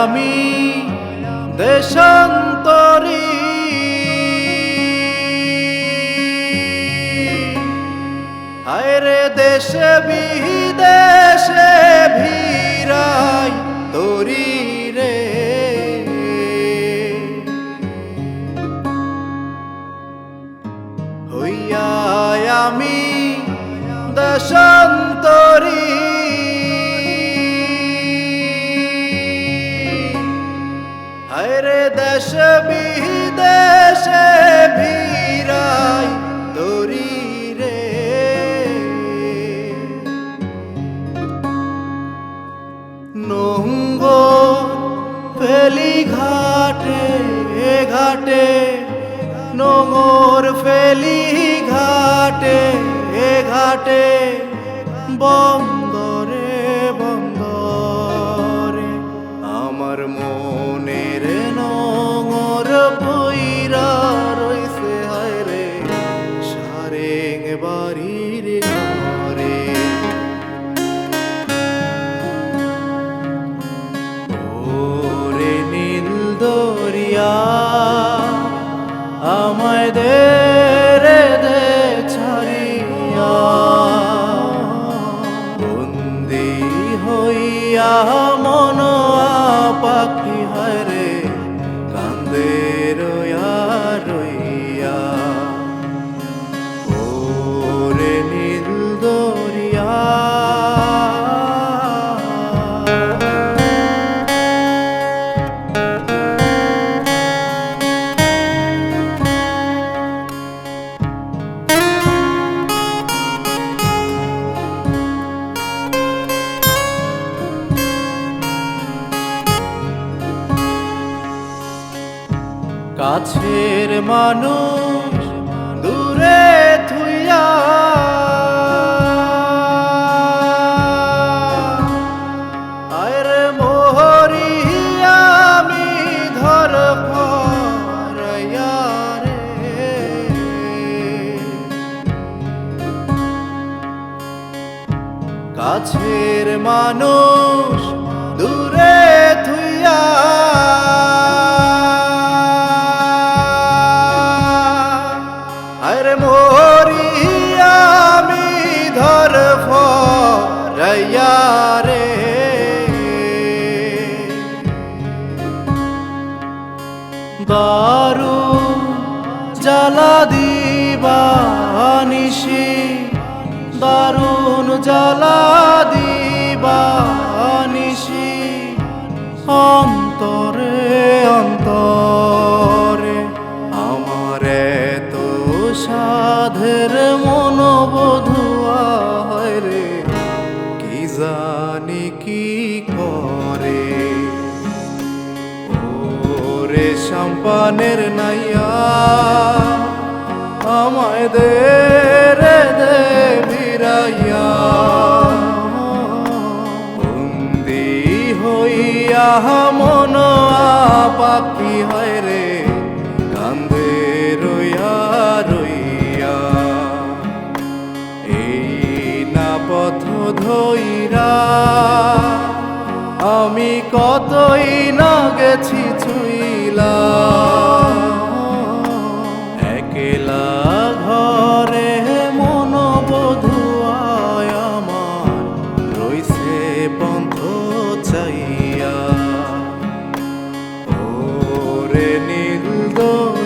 আমি দেশান্তরী। হায়রে দেশে বিদেশে ভিড়াই তরি আমি দেশান্তরী। দেশ বিদেশে ভিড়াই তরি রে। নঙ্গ ফেলি ঘাটে ঘাটে নোংর ফেলি ঘাটে ঘাটে বন্দরে বাড়ির ঘরে। ওরে নীল দরিয়া আমায় দে রে দে ছাড়িয়া। বন্দি হইয়া কাছের মানুষ দূরে থুইয়া কাছের মানুষ দূরে থুইয়া মোরি আমি ধর ফরাইয়া রে। দারু জ্বালা দিবানিসি দারুণ জ্বালা করে। ওরে সম্পানের নাইয়া আমায় দে রে দে ভিড়াইয়া বন্দি হইয়া মন পাখি হয় রে? কান্দে রইয়া রইয়া। এই না পথ ধইরা কতই না গেছি ছুইলা। একেলা ঘরে মন বধু আমার রইছে বন্ধ চাইয়া ওরে নীল দোষ